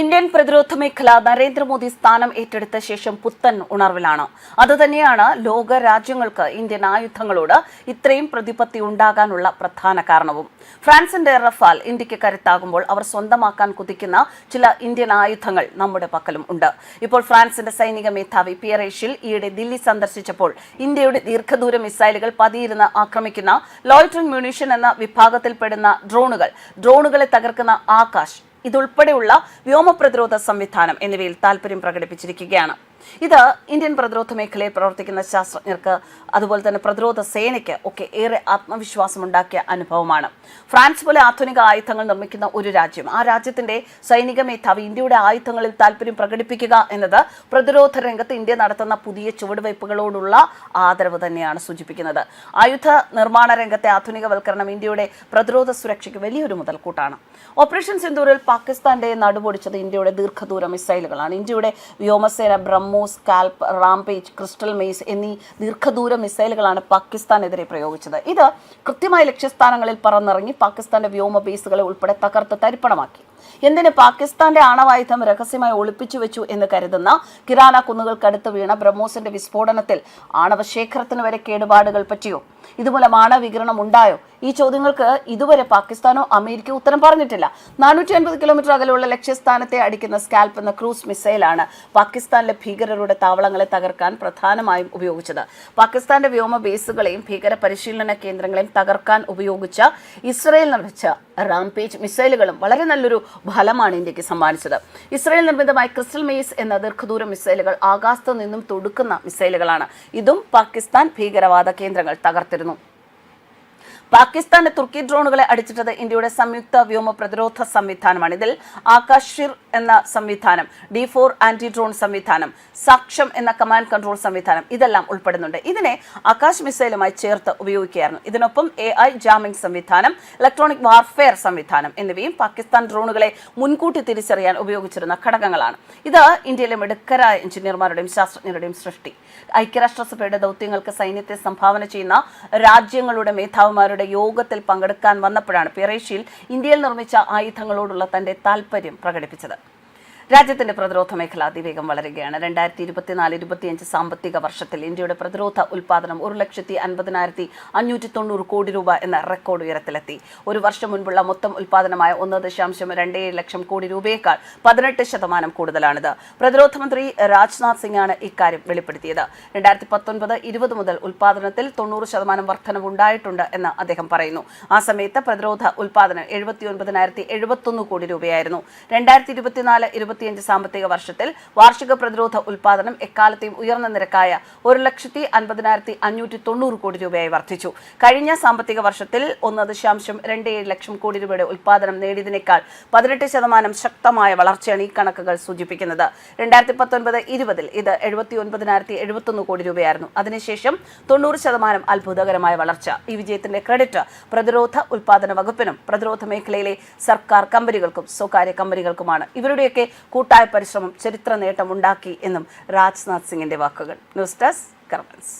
Indian പ്രതിരോധ മേഖല നരേന്ദ്രമോദി സ്ഥാനം ഏറ്റെടുത്ത ശേഷം പുത്തൻ ഉണർവിലാണ്. അതുതന്നെയാണ് ലോക രാജ്യങ്ങൾക്ക് ഇന്ത്യൻ ആയുധങ്ങളോട് ഇത്രയും പ്രതിപത്തി ഉണ്ടാകാനുള്ള പ്രധാന കാരണവും. ഫ്രാൻസിന്റെ റഫാൽ ഇന്ത്യയ്ക്ക് കരുത്താകുമ്പോൾ അവർ സ്വന്തമാക്കാൻ കുതിക്കുന്ന ചില ഇന്ത്യൻ ആയുധങ്ങൾ നമ്മുടെ പക്കലും ഉണ്ട്. ഇപ്പോൾ ഫ്രാൻസിന്റെ സൈനിക മേധാവി പിയറേഷിൽ ഈയിടെ ദില്ലി സന്ദർശിച്ചപ്പോൾ ഇന്ത്യയുടെ ദീർഘദൂര മിസൈലുകൾ പതിയിരുന്ന് ആക്രമിക്കുന്ന ലോയിറ്ററിംഗ് മ്യൂണീഷ്യൻ എന്ന വിഭാഗത്തിൽപ്പെടുന്ന ഡ്രോണുകൾ ഡ്രോണുകളെ തകർക്കുന്ന ആകാശ് ഇതുൾപ്പെടെയുള്ള വ്യോമ പ്രതിരോധ സംവിധാനം എന്നിവയിൽ താൽപര്യം പ്രകടിപ്പിച്ചിരിക്കുകയാണ്. ഇത് ഇന്ത്യൻ പ്രതിരോധ മേഖലയിൽ പ്രവർത്തിക്കുന്ന ശാസ്ത്രജ്ഞർക്ക് അതുപോലെ തന്നെ പ്രതിരോധ സേനയ്ക്ക് ഒക്കെ ഏറെ ആത്മവിശ്വാസമുണ്ടാക്കിയ അനുഭവമാണ്. ഫ്രാൻസ് പോലെ ആധുനിക ആയുധങ്ങൾ നിർമ്മിക്കുന്ന ഒരു രാജ്യം. ആ രാജ്യത്തിന്റെ സൈനിക മേധാവി ഇന്ത്യയുടെ ആയുധങ്ങളിൽ താല്പര്യം പ്രകടിപ്പിക്കുക എന്നത് പ്രതിരോധ രംഗത്ത് ഇന്ത്യ നടത്തുന്ന പുതിയ ചുവടുവയ്പ്പുകളോടുള്ള ആദരവ് തന്നെയാണ് സൂചിപ്പിക്കുന്നത്. ആയുധ നിർമ്മാണ രംഗത്തെ ആധുനികവൽക്കരണം ഇന്ത്യയുടെ പ്രതിരോധ സുരക്ഷയ്ക്ക് വലിയൊരു മുതൽക്കൂട്ടാണ്. ഓപ്പറേഷൻ സിന്ദൂരിൽ പാകിസ്ഥാന്റെ നടുപൊടിച്ചത് ഇന്ത്യയുടെ ദീർഘദൂര മിസൈലുകളാണ്. ഇന്ത്യയുടെ വ്യോമസേന BrahMos Scalp Rampage Crystal Maze എന്നീ ദീർഘദൂര മിസൈലുകളാണ് പാകിസ്ഥാനെതിരെ പ്രയോഗിച്ചത്. ഇത് കൃത്യമായ ലക്ഷ്യസ്ഥാനങ്ങളിൽ പറന്നിറങ്ങി പാകിസ്ഥാന്റെ വ്യോമ ബേസുകളെ ഉൾപ്പെടെ തകർത്ത് തരിപ്പണമാക്കി. എന്തിന് പാകിസ്ഥാന്റെ ആണവായുധം രഹസ്യമായി ഒളിപ്പിച്ചു വെച്ചു എന്ന് കരുതുന്ന കിരാന കുന്നുകൾക്കടുത്ത് വീണ ബ്രഹ്മോസിന്റെ വിസ്ഫോടനത്തിൽ ആണവശേഖരത്തിന് വരെ കേടുപാടുകൾ പറ്റിയോ? ഇതുമൂലം ആണവവികരണം ഉണ്ടായോ? ഈ ചോദ്യങ്ങൾക്ക് ഇതുവരെ പാകിസ്ഥാനോ അമേരിക്കയോ ഉത്തരം പറഞ്ഞിട്ടില്ല. നാനൂറ്റി അൻപത് കിലോമീറ്റർ അകലെയുള്ള ലക്ഷ്യസ്ഥാനത്തെ അടിക്കുന്ന സ്കാൽപ്പ് എന്ന ക്രൂസ് മിസൈലാണ് പാകിസ്ഥാനിലെ ഭീകരരുടെ താവളങ്ങളെ തകർക്കാൻ പ്രധാനമായും ഉപയോഗിച്ചത്. പാകിസ്ഥാന്റെ വ്യോമ ബേസുകളെയും ഭീകര പരിശീലന കേന്ദ്രങ്ങളെയും തകർക്കാൻ ഉപയോഗിച്ച ഇസ്രയേൽ നിർമ്മിച്ച റാംപേജ് മിസൈലുകളും വളരെ നല്ലൊരു ഫലമാണ് ഇന്ത്യയ്ക്ക് സമ്മാനിച്ചത്. ഇസ്രായേൽ നിർമ്മിതമായ ക്രിസ്റ്റൽ മെയ്സ് എന്ന ദീർഘദൂര മിസൈലുകൾ ആകാശത്ത് നിന്നും തൊടുക്കുന്ന മിസൈലുകളാണ്. ഇതും പാകിസ്ഥാൻ ഭീകരവാദ കേന്ദ്രങ്ങൾ തകർത്തിരുന്നു. പാകിസ്ഥാന്റെ തുർക്കി ഡ്രോണുകളെ അടിച്ചിട്ടത് ഇന്ത്യയുടെ സംയുക്ത വ്യോമ പ്രതിരോധ സംവിധാനമാണ്. ഇതിൽ ആകാശിർ എന്ന സംവിധാനം ഡി ഫോർ ആന്റി ഡ്രോൺ സംവിധാനം സാക്ഷം എന്ന കമാൻഡ് കൺട്രോൾ സംവിധാനം ഇതെല്ലാം ഉൾപ്പെടുന്നുണ്ട്. ഇതിനെ ആകാശ് മിസൈലുമായി ചേർത്ത് ഉപയോഗിക്കുകയായിരുന്നു. ഇതിനൊപ്പം എ ഐ ജാമിംഗ് സംവിധാനം ഇലക്ട്രോണിക് വാർഫെയർ സംവിധാനം എന്നിവയും പാകിസ്ഥാൻ ഡ്രോണുകളെ മുൻകൂട്ടി തിരിച്ചറിയാൻ ഉപയോഗിച്ചിരുന്ന ഘടകങ്ങളാണ്. ഇത് ഇന്ത്യയിലെ മിടുക്കരായ എഞ്ചിനീയർമാരുടെയും ശാസ്ത്രജ്ഞരുടെയും സൃഷ്ടി. ഐക്യരാഷ്ട്രസഭയുടെ ദൗത്യങ്ങൾക്ക് സൈന്യത്തെ സംഭാവന ചെയ്യുന്ന രാജ്യങ്ങളുടെ മേധാവിമാരുടെ യോഗത്തിൽ പങ്കെടുക്കാൻ വന്നപ്പോഴാണ് പിറേഷ്യയിൽ ഇന്ത്യയിൽ നിർമ്മിച്ച ആയുധങ്ങളോടുള്ള തന്റെ താൽപര്യം പ്രകടിപ്പിച്ചത്. രാജ്യത്തിന്റെ പ്രതിരോധ മേഖല അതിവേഗം വളരുകയാണ്. രണ്ടായിരത്തി ഇരുപത്തിനാല് ഇരുപത്തിയഞ്ച് സാമ്പത്തിക വർഷത്തിൽ ഇന്ത്യയുടെ പ്രതിരോധ ഉൽപാദനം ഒരു ലക്ഷത്തി അൻപതിനായിരത്തി അഞ്ഞൂറ്റി തൊണ്ണൂറ് കോടി രൂപ എന്ന റെക്കോർഡ് ഉയരത്തിലെത്തി. ഒരു വർഷം മുൻപുള്ള മൊത്തം ഉൽപാദനമായ ഒന്ന് ദശാംശം രണ്ട് ഏഴ് ലക്ഷം കോടി രൂപയേക്കാൾ പതിനെട്ട് ശതമാനം കൂടുതലാണിത്. പ്രതിരോധ മന്ത്രി രാജ്നാഥ് സിംഗാണ് ഇക്കാര്യം വെളിപ്പെടുത്തിയത്. രണ്ടായിരത്തി പത്തൊൻപത് ഇരുപത് മുതൽ ഉൽപാദനത്തിൽ തൊണ്ണൂറ് ശതമാനം വർധനവ് ഉണ്ടായിട്ടുണ്ട് എന്ന് അദ്ദേഹം പറയുന്നു. ആ സമയത്ത് പ്രതിരോധ ഉൽപാദനം എഴുപത്തി ഒൻപതിനായിരത്തി എഴുപത്തൊന്ന് കോടി രൂപയായിരുന്നു. രണ്ടായിരത്തി ഇരുപത്തിനാല് ഇരുപത്തിയഞ്ച് സാമ്പത്തിക വർഷത്തിൽ വാർഷിക പ്രതിരോധ ഉൽപാദനം എക്കാലത്തെയും ഉയർന്ന നിരക്കായ ഒരു ലക്ഷത്തി അൻപതിനായിരത്തി അഞ്ഞൂറ്റി തൊണ്ണൂറ് കോടി രൂപയായി വർദ്ധിച്ചു. കഴിഞ്ഞ സാമ്പത്തിക വർഷത്തിൽ ഒന്ന് ദശാംശം രണ്ട് ഏഴ് ലക്ഷം കോടി രൂപയുടെ ഉൽപാദനം നേടിയതിനേക്കാൾ പതിനെട്ട് ശതമാനം ശക്തമായ വളർച്ചയാണ് ഈ കണക്കുകൾ സൂചിപ്പിക്കുന്നത്. രണ്ടായിരത്തി പത്തൊൻപത് ഇരുപതിൽ ഇത് എഴുപത്തി ഒൻപതിനായിരത്തി എഴുപത്തൊന്ന് കോടി രൂപയായിരുന്നു. അതിനുശേഷം തൊണ്ണൂറ് ശതമാനം അത്ഭുതകരമായ വളർച്ച. ഈ വിജയത്തിന്റെ ക്രെഡിറ്റ് പ്രതിരോധ ഉൽപാദന വകുപ്പിനും പ്രതിരോധ മേഖലയിലെ സർക്കാർ കമ്പനികൾക്കും സ്വകാര്യ കമ്പനികൾക്കുമാണ്. ഇവരുടെയൊക്കെ കൂട്ടായ പരിശ്രമം ചരിത്ര നേട്ടം ഉണ്ടാക്കി എന്നും രാജ്നാഥ് സിംഗിന്റെ വാക്കുകൾ. News desk കർമ്മൻസ്